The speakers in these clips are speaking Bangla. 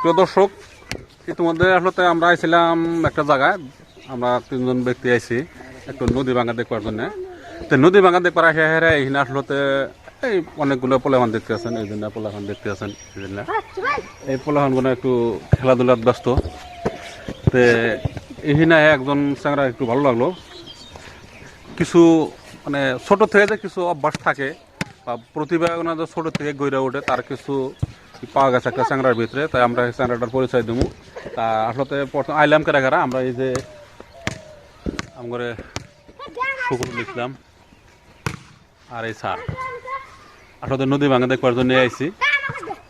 প্রিয় দর্শক, ইতিমধ্যে আসলে আমরা আইছিলাম একটা জায়গায়। আমরা তিনজন ব্যক্তি আইছি, একটু নদী ভাঙা দেখবার জন্য। তো নদী ভাঙা দেখবার আসে হেরে এইখানে আসলে এই অনেকগুলো পোলাহান দেখতে আছেন, এই জন্য পোলাহান দেখতে আছেন, এই জন্য। এই পোলাহানগুলো একটু খেলাধুলার ব্যস্ত। তো এইখানে একজন চ্যাংরা একটু ভালো লাগল। কিছু মানে ছোট থেকে যে কিছু অভ্যাস থাকে প্রতিভা ওনাদের ছোট থেকে গড়ে ওঠে। তার কিছু পাওয়া গেছে একটা চ্যাংরার ভিতরে, তাই আমরা এই পরিচয় দেবো। তা আসলে প্রথম আইলাম কেরা কেরা? আমরা এই যে আমগরে শুকুর লিখলাম আর এই স্যার। আসলে নদী ভাঙা দেখবার জন্য আইছি।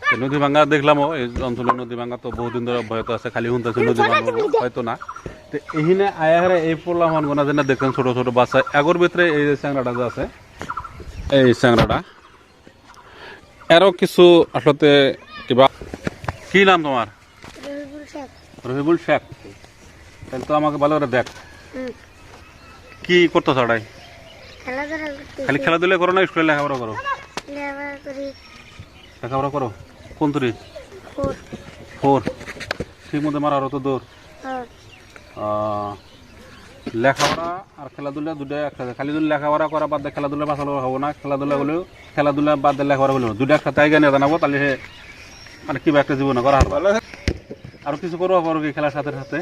তো নদী ভাঙা দেখলামও এই অঞ্চলের নদী ভাঙা তো বহুদিন ধরে অব্যাহত আছে, খালি শুনতেছে নদী ভাঙা হয়তো না। তো এইখানে আয়ারে এই পোলা মান গোনা যেন দেখতেন ছোট ছোট বাচ্চা। এগোর ভিতরে এই যে চ্যাংরাটা যে আছে এই চ্যাংরাটা এরও কিছু আসলে কিবা কি নাম তোমার? রহিবুল শেখ। তাহলে তো আমাকে ভালো করে দেখ। কি করতো ছড়াই খালি খেলাধুলা করো না স্কুলে লেখাপড়া করো? লেখাপড়া করো। কোন তুরি? ফোর। ফোর। ঠিক মধ্যে মারারও তো দৌড় লেখাপড়া আর খেলাধুলা দুটো একসাথে। খালি যদি লেখাপড়া করা বাদ দিয়ে খেলাধুলা বাঁচালো হব না। খেলাধুলা হলেও খেলাধুলা বাদ দিয়ে লেখাপড়া হলেও। দুটো একসাথে আগে নিয়ে জানাব তাহলে সে মানে কিবা একটা জীবনে করা হবে আর কিছু করব পারো কি খেলার সাথে সাথে?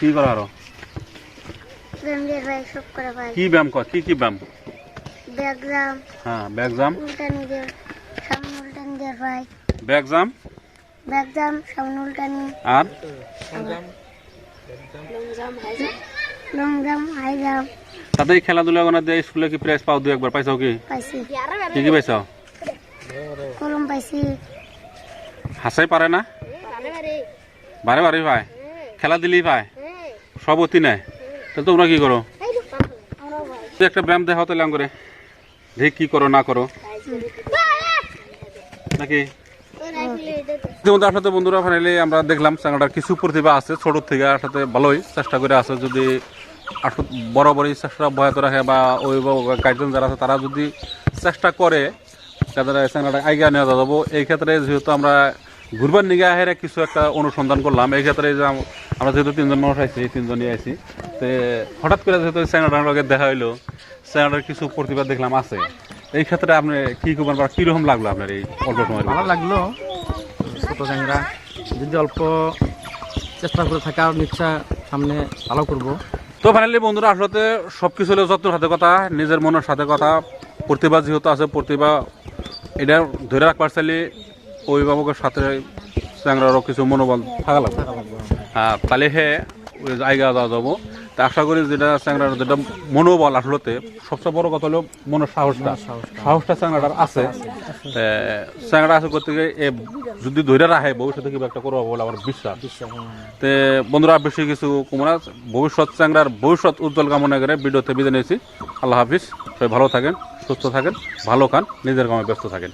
কি করা আরও? কি ব্যায়াম কর? কি কি ব্যায়াম? হ্যাঁ সামনে উল্টানি আর জাম হাই জাম তাতে খেলাধুলা কোনা দিয়ে স্কুলে কি প্রাইজ পাও দু একবার? পাইছাও কি? পাইছি। কি কি পাইছাও কলম পাইছি। হাসাই পারে না? বারে বারে পায়। খেলা দিলেই পায়। সব অতি নেয় তাহলে তোমরা কি করো? তুই একটা ব্যায়াম দেখাও তাহলে করে। দেখি কি করো না করো। নাকি? ইতিমধ্যে আসলে বন্ধুরা ফাইনালি আমরা দেখলাম চাঙ্গাটার কিছু প্রতিভা আছে, ছোট থেকে আসলে ভালোই চেষ্টা করে আছে। যদি আসলে বরাবরই চেষ্টা বয়াত রাখে বা অভিভাবক গার্জেন যারা আছে, তারা যদি চেষ্টা করে, তাদের চাঙ্গাটা আইগা নেওয়া যাব। এই ক্ষেত্রে যেহেতু আমরা ঘুরবার নিগে আহেরে কিছু একটা অনুসন্ধান করলাম, এই ক্ষেত্রে যে আমরা যেহেতু তিনজন মানুষ আইছি তিনজনই আইছি, তে হঠাৎ করে যেহেতু চ্যাংরাটার লগে দেখা হইল চ্যাংরাটার কিছু প্রতিভা দেখলাম আছে। এই ক্ষেত্রে আপনি কি করবেন বা কীরকম লাগল আপনার এই অল্প সময় ভালো লাগল। ছোট চ্যাংরা। যদি অল্প চেষ্টা করে থাকা নিশ্চয় সামনে ভালো করব। তো ফাইনালি বন্ধুরা আসলে সব কিছু হলো যত্নের সাথে কথা নিজের মনের সাথে কথা। প্রতিভা যেহেতু আছে প্রতিভা এটা ধরে রাখবার চাইলে অভিভাবকের সাথে চ্যাংরারও কিছু মনোবল থাকা লাগবে। হ্যাঁ তাহলে হে ওই জায়গা যাওয়া যাব। আশা করি যেটা চ্যাংরার যেটা মনোবল আসলে সবচেয়ে বড় কথা হলো মনের সাহসটা। সাহসটা চ্যাংরাটার আছে। চ্যাংরা আছে করতে গিয়ে যদি ধরে রাখে, ভবিষ্যতে কিবা একটা করব বলে আমার বিশ্বাস। তে বন্ধুরা বেশি কিছু কুমড়া ভবিষ্যৎ চ্যাংরার ভবিষ্যৎ উজ্জ্বল কামনা করে ভিডিওতে বিদায় নিয়েছি। আল্লাহ হাফিজ। সবাই ভালো থাকেন, সুস্থ থাকেন, ভালো খান, নিজের কামে ব্যস্ত থাকেন।